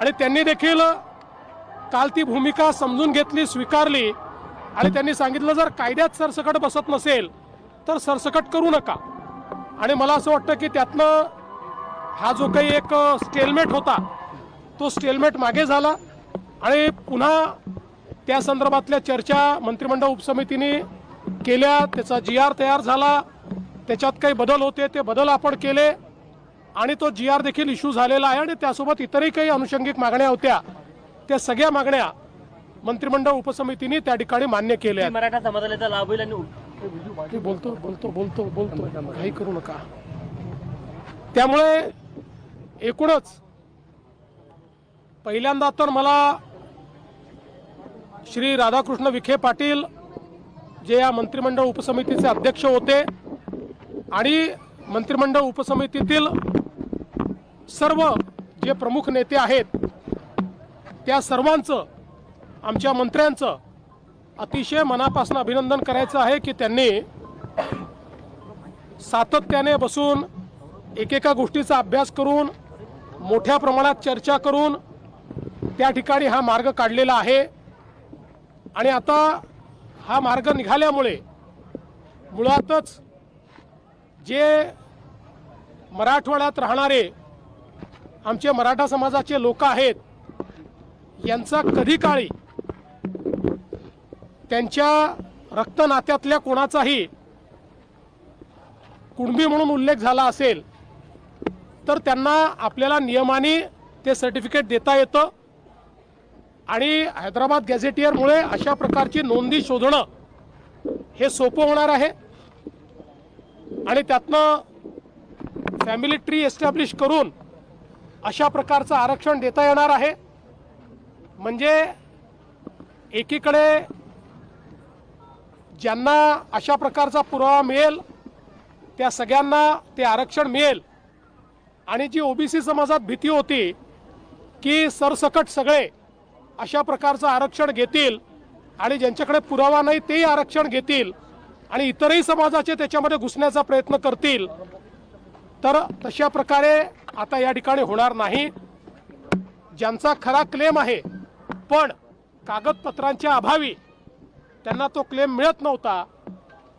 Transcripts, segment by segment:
आणि त्यांनी देखील काल ती भूमिका समजून घेतली स्वीकारली. आणि त्यांनी सांगितलं जर कायद्यात सरसकट बसत नसेल तर सरसकट करू नका. आणि मला असं वाटतं की त्यातनं हा जो काही एक स्टेलमेट होता तो स्टेलमेट मागे झाला. आणि पुन्हा त्या संदर्भातल्या चर्चा मंत्रिमंडळ उपसमितीने केल्या. त्याचा जी आर तयार झाला. त्याच्यात काही बदल होते ते बदल आपण केले. आणि तो जी आर देखील इश्यू झालेला आहे आणि त्यासोबत इतरही काही अनुषंगिक मागण्या होत्या त्या सगळ्या मागण्या मंत्रिमंडळ उपसमितीने त्या ठिकाणी मान्य केल्या मराठा समाजाला लाभ होईल आणि बोलतो बोलतो बोलतो बोलतो. काही करू नका. त्यामुळे एकूणच पहिल्यांदा तर मला श्री राधाकृष्ण विखे पाटील जे या मंत्रिमंडळ उपसमितीचे अध्यक्ष होते आणि मंत्रिमंडळ उपसमितीतील सर्व जे प्रमुख नेते आहेत त्या सर्वांचं आमच्या मंत्र्यांचं अतिशय मनापासून अभिनंदन करायचं आहे की त्यांनी सातत्याने बसून एकेका गोष्टीचा अभ्यास करून मोठ्या प्रमाणात चर्चा करून त्या ठिकाणी हा मार्ग काढलेला आहे. आणि आता हा मार्ग निघाल्यामुळे मुळातच जे मराठवाड्यात राहणारे आमचे मराठा समाजाचे लोक आहेत यांचा कधी काळी त्यांच्या रक्तनात्यातल्या कोणाचाही कुणबी म्हणून उल्लेख झाला असेल तर त्यांना आपल्याला नियमाने ते सर्टिफिकेट देता येतं. आणि हैदराबाद गॅझेटियरमुळे अशा प्रकारची नोंदी शोधणं हे सोपं होणार आहे. आणि त्यातनं फॅमिली ट्री एस्टॅब्लिश करून अशा प्रकारचं आरक्षण देता येणार आहे. म्हणजे एकीकडे ज्यांना अशा प्रकारचा पुरावा मिळेल त्या सगळ्यांना ते आरक्षण मिळेल. आणि जी ओबीसी समाजात भीती होती की सरसकट सगळे अशा प्रकारचं आरक्षण घेतील आणि ज्यांच्याकडे पुरावा नाही तेही आरक्षण घेतील आणि इतरही समाजाचे त्याच्यामध्ये घुसण्याचा प्रयत्न करतील तर तशा प्रकारे आता या ठिकाणी होणार नाही. ज्यांचा खरा क्लेम आहे पण कागदपत्रांच्या अभावी त्यांना तो क्लेम मिळत नव्हता.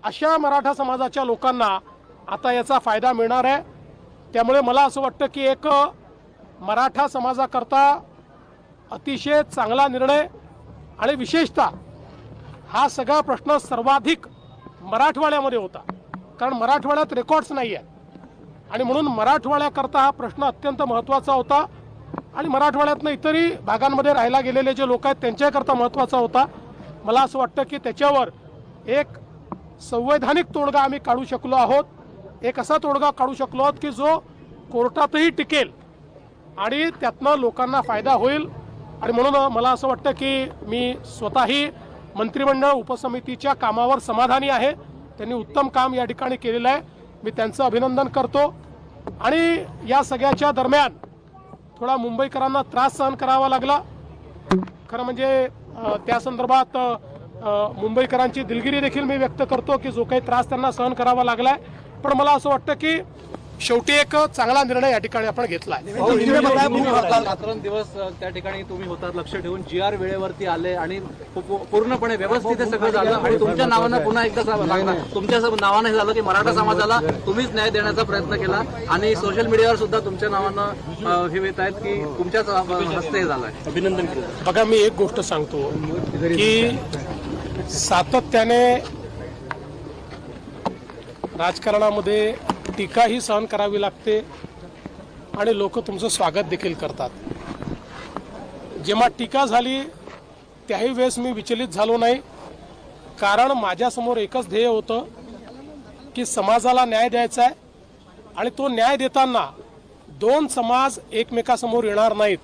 अशा मराठा समाजाच्या लोकांना आता याचा फायदा मिळणार आहे. त्यामुळे मला असं वाटतं की एक मराठा समाजाकरता अतिशय चांगला निर्णय आणि विशेषतः हा सगळा प्रश्न सर्वाधिक मराठवाड्यामध्ये होता. कारण मराठवाड्यात रेकॉर्ड्स नाही आहे आणि म्हणून मराठवाड्याकरता हा प्रश्न अत्यंत महत्त्वाचा होता. आणि मराठवाड्यातनं इतरही भागांमध्ये राहायला गेलेले जे लोक आहेत त्यांच्याकरता महत्त्वाचा होता. मला असं वाटतं की त्याच्यावर एक संवैधानिक तोडगा आम्ही काढू शकलो आहोत. एक असा तोडगा काढू शकलो आहोत की जो कोर्टातही टिकेल आणि त्यातनं लोकांना फायदा होईल. आणि म्हणून मला असं वाटतं की मी स्वतःही मंत्रिमंडळ उपसमितीच्या कामावर समाधानी आहे. त्यांनी उत्तम काम या ठिकाणी केलेलं आहे. मी त्यांचं अभिनंदन करतो. आणि या सगळ्याच्या दरम्यान थोडा मुंबईकरांना त्रास सहन करावा लागला. खरं म्हणजे त्या संदर्भात मुंबईकरांची दिलगिरी देखील मी व्यक्त करतो की जो काही त्रास त्यांना सहन करावा लागलाय. पण मला असं वाटतं की शेवटी एक चांगला निर्णय या ठिकाणी आपण घेतला आहे दिवस त्या ठिकाणी तुम्ही होतात लक्ष ठेवून जी आर वेळेवरती आले आणि पूर्णपणे व्यवस्थित हे सगळं झालं. आणि तुमच्या नावानं पुन्हा एकदा तुमच्या सब- नावानं हे झालं की मराठा समाजाला तुम्हीच न्याय देण्याचा प्रयत्न केला आणि सोशल मीडियावर सुद्धा तुमच्या नावानं हे येत आहेत की तुमच्याच हस्ते हे झालंय अभिनंदन केलं. बघा मी एक गोष्ट सांगतो की सातत्याने राजकारणामध्ये टीकाही सहन करावी लागते आणि लोक तुमचं स्वागत देखील करतात. जेव्हा टीका झाली त्याही वेळेस मी विचलित झालो नाही. कारण माझ्यासमोर एकच ध्येय होतं की समाजाला न्याय द्यायचा आहे आणि तो न्याय देताना दोन समाज एकमेकासमोर येणार नाहीत.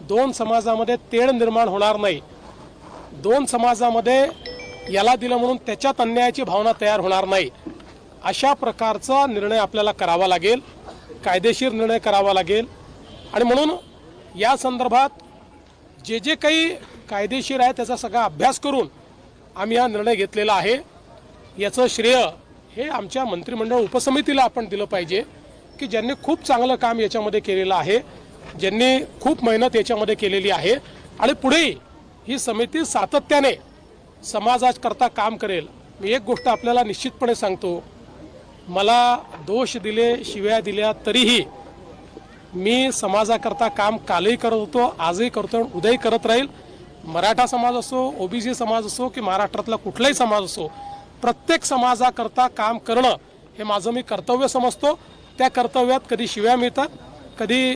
दोन समाजामध्ये तेढ निर्माण होणार नाही. दोन समाजामध्ये याला दिलं म्हणून त्याच्यात अन्यायाची भावना तयार होणार नाही. अशा प्रकारचा निर्णय आपल्याला करावा लागेल कायदेशीर निर्णय करावा लागेल. आणि म्हणून या संदर्भात जे जे काही कायदेशीर आहे त्याचा सगळा अभ्यास करून आम्ही हा निर्णय घेतलेला आहे. याचं श्रेय हे आमच्या मंत्रिमंडळ उपसमितीला आपण दिलं पाहिजे की ज्यांनी खूप चांगलं काम याच्यामध्ये केलेलं आहे ज्यांनी खूप मेहनत याच्यामध्ये केलेली आहे. आणि पुढेही ही समिती सातत्याने समाजाकरता काम करेल. मी एक गोष्ट आपल्याला निश्चितपणे सांगतो मला दोष दिले शिव्या दिल्या तरीही मी समाजाकरता काम कालही करत होतो आजही करतो आणि उद्याही करत राहील. मराठा समाज असो ओबीसी समाज असो की महाराष्ट्रातला कुठलाही समाज असो प्रत्येक समाजाकरता काम करणं हे माझं मी कर्तव्य समजतो. त्या कर्तव्यात कधी शिव्या मिळतात कधी